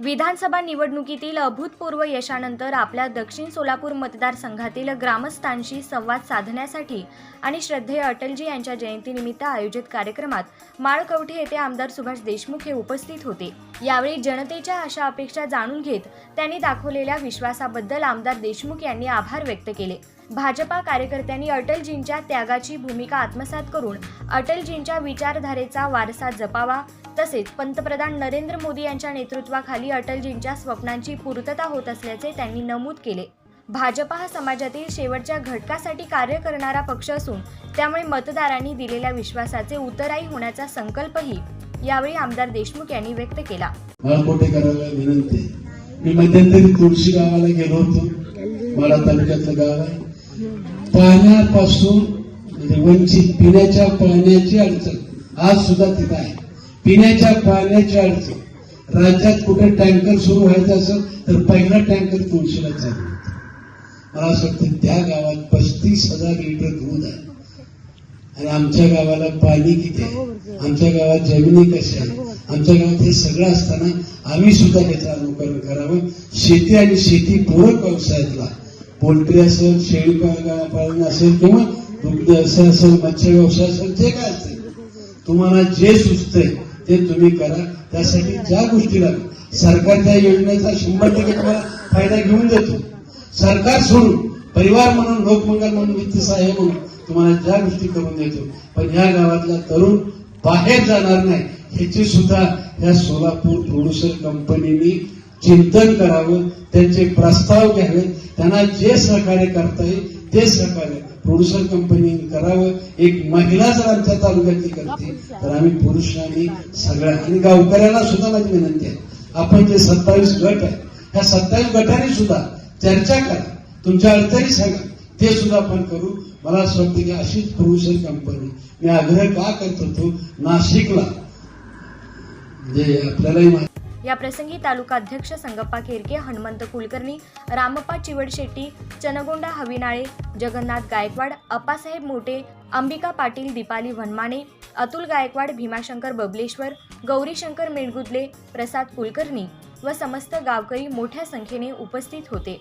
विधानसभा निवडणुकीतील अभूतपूर्व यशानंतर आपल्या दक्षिण सोलापूर मतदारसंघातील ग्रामस्थांशी संवाद साधण्यासाठी आणि श्रद्धेय अटलजी यांच्या जयंतीनिमित्त आयोजित कार्यक्रमात माळकवठे येथे आमदार सुभाष देशमुख हे उपस्थित होते. यावेळी जनतेच्या अशा अपेक्षा जाणून घेत त्यांनी दाखवलेल्या विश्वासाबद्दल आमदार देशमुख यांनी आभार व्यक्त केले. भाजपा कार्यकर्त्यांनी अटलजींच्या त्यागाची भूमिका आत्मसात करून अटलजींच्या विचारधारेचा वारसा जपावा. तसेच पंतप्रधान नरेंद्र मोदी यांच्या नेतृत्वाखाली अटलजींच्या स्वप्नांची पूर्तता होत असल्याचे त्यांनी नमूद केले. भाजपा हा समाजातील शेवटच्या घटकासाठी कार्य करणारा पक्ष असून त्यामुळे मतदारांनी दिलेल्या विश्वासाचे उत्तराई होण्याचा संकल्पही यावेळी आमदार देशमुख यांनी व्यक्त केला. माळकोटेकरांना विनंती मी मध्यंतरी तुळशी गावाला गेलो होतो. मला तालुक्यातलं गाव आहे. पाण्यापासून म्हणजे वंचित पिण्याच्या पाण्याची अडचण. आज सुद्धा तिथं आहे. पिण्याच्या पाण्याची अडचण. राज्यात कुठे टँकर सुरू व्हायचं असेल तर पहिला टँकर तुळशीला चालू होता. मला असं वाटतं त्या गावात पस्तीस हजार लिटर दूध आहे. आणि आमच्या गावाला पाणी किती आहे? आमच्या गावात जमिनी कशा आहेत आमच्या गावात हे सगळं असताना आम्ही सुद्धा त्याचं अनुकरण करावं. शेती आणि शेती पूरक व्यवसायातला पोल्ट्री असेल शेळी पालन असेल किंवा दुग्ध व्यवसाय असेल मत्स्य व्यवसाय असेल जे काय असेल तुम्हाला जे सुचतंय ते तुम्ही करा. त्यासाठी ज्या गोष्टी लागतात सरकारच्या योजनेचा शंभर टक्के तुम्हाला फायदा घेऊन देतो. सरकार सोडून परिवार म्हणून लोकमंगल म्हणून वित्त सहाय्य म्हणून तुम्हाला ज्या गोष्टी करून देतो पण या गावातला तरुण बाहेर जाणार नाही ह्याची सुद्धा या सोलापूर प्रोड्युसर कंपनीनी चिंतन करावं त्यांचे प्रस्ताव घ्यावेत त्यांना जे सहकार्य करता येईल ते सहकार्य प्रोड्युसर कंपनीने करावं. एक महिला जर आमच्या तालुक्यातली करते तर आम्ही पुरुषांनी सगळ्या आणि गावकऱ्यांना सुद्धा माझी विनंती आहे. आपण जे सत्तावीस गट आहे ह्या सत्तावीस गटांनी सुद्धा चर्चा करा तुमच्या अडचणी सांगा ते सुद्धा आपण करू. मला असं वाटतं की अशीच प्रोड्युसर कंपनी मी आग्रह का करत होतो नाशिकला. म्हणजे आपल्यालाही माहिती या प्रसंगी तालुका अध्यक्ष संगप्पा केरके हनुमंत कुलकर्णी रामप्पा चिवडशेट्टी चनगोंडा हविनाळे जगन्नाथ गायकवाड अप्पासाहेब मोटे अंबिका पाटील दीपाली वनमाने अतुल गायकवाड भीमाशंकर बबलेश्वर गौरीशंकर मेणगुदले प्रसाद कुलकर्णी व समस्त गावकरी मोठ्या संख्येने उपस्थित होते.